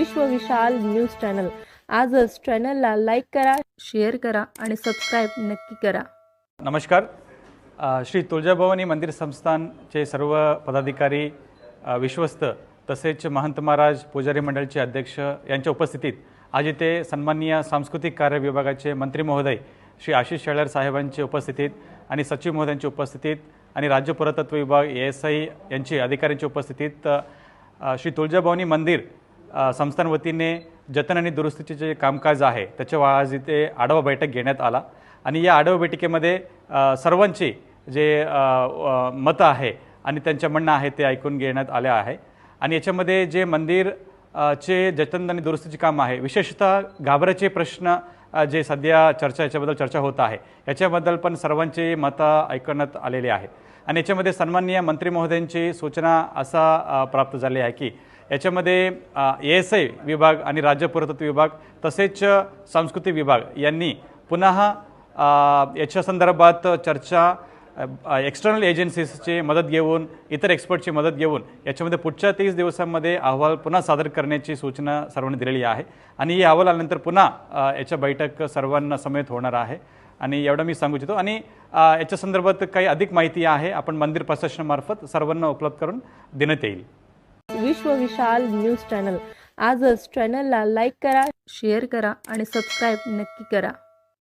विश्व विशाल news channel. आजच चॅनलला लाईक करा शेअर करा आणि सबस्क्राईब नक्की करा. नमस्कार. श्री तुळजाभवानी मंदिर संस्थानचे सर्व पदाधिकारी विश्वस्त तसेच महंत महाराज पुजारी मंडळचे अध्यक्ष यांच्या उपस्थितीत आज इथे सन्माननीय सांस्कृतिक कार्य विभागाचे मंत्री महोदय श्री आशिष शेळर साहेबांच्या उपस्थितीत आणि सचिव महोदयांच्या उपस्थितीत आणि राज्य पुरातत्व विभाग ए एस आय यांची अधिकाऱ्यांच्या उपस्थितीत श्री तुळजाभवानी मंदिर अ, संस्थान वतीने जतन आणि दुरुस्तीचे जे कामकाज आहे त्याच्या आज इथे आढावा बैठक घेण्यात आला. आणि या आढावा बैठकीमध्ये सर्वांची जे मतं आहे आणि त्यांच्या म्हणणं आहे ते ऐकून घेण्यात आले आहे. आणि याच्यामध्ये जे मंदिर चे जतन आणि दुरुस्तीचे काम आहे विशेषतः घाबऱ्याचे प्रश्न जे सध्या चर्चा याच्याबद्दल चर्चा होत आहे याच्याबद्दल पण सर्वांची मतं ऐकण्यात आलेली आहे. आणि याच्यामध्ये सन्माननीय मंत्री महोदयांची सूचना असा प्राप्त झाली आहे की याच्यामध्ये ए एस आय विभाग आणि राज्य पुरातत्व विभाग तसेच सांस्कृतिक विभाग यांनी पुन्हा याच्या संदर्भात चर्चा एक्सटर्नल एजन्सीजची मदत घेऊन इतर एक्सपर्टची मदत घेऊन याच्यामध्ये पुढच्या तीस दिवसांमध्ये अहवाल पुन्हा सादर करण्याची सूचना सर्वांनी दिलेली आहे. आणि ही अहवाल आल्यानंतर पुन्हा याच्या बैठक सर्वांना समेत होणार आहे. आणि एवढं मी सांगू इच्छितो. आणि याच्या संदर्भात काही अधिक माहिती आहे आपण मंदिर प्रशासनामार्फत सर्वांना उपलब्ध करून देण्यात येईल. विश्व विशाल न्यूज चॅनल. आजच चॅनलला लाईक करा शेअर करा आणि सबस्क्राईब नक्की करा.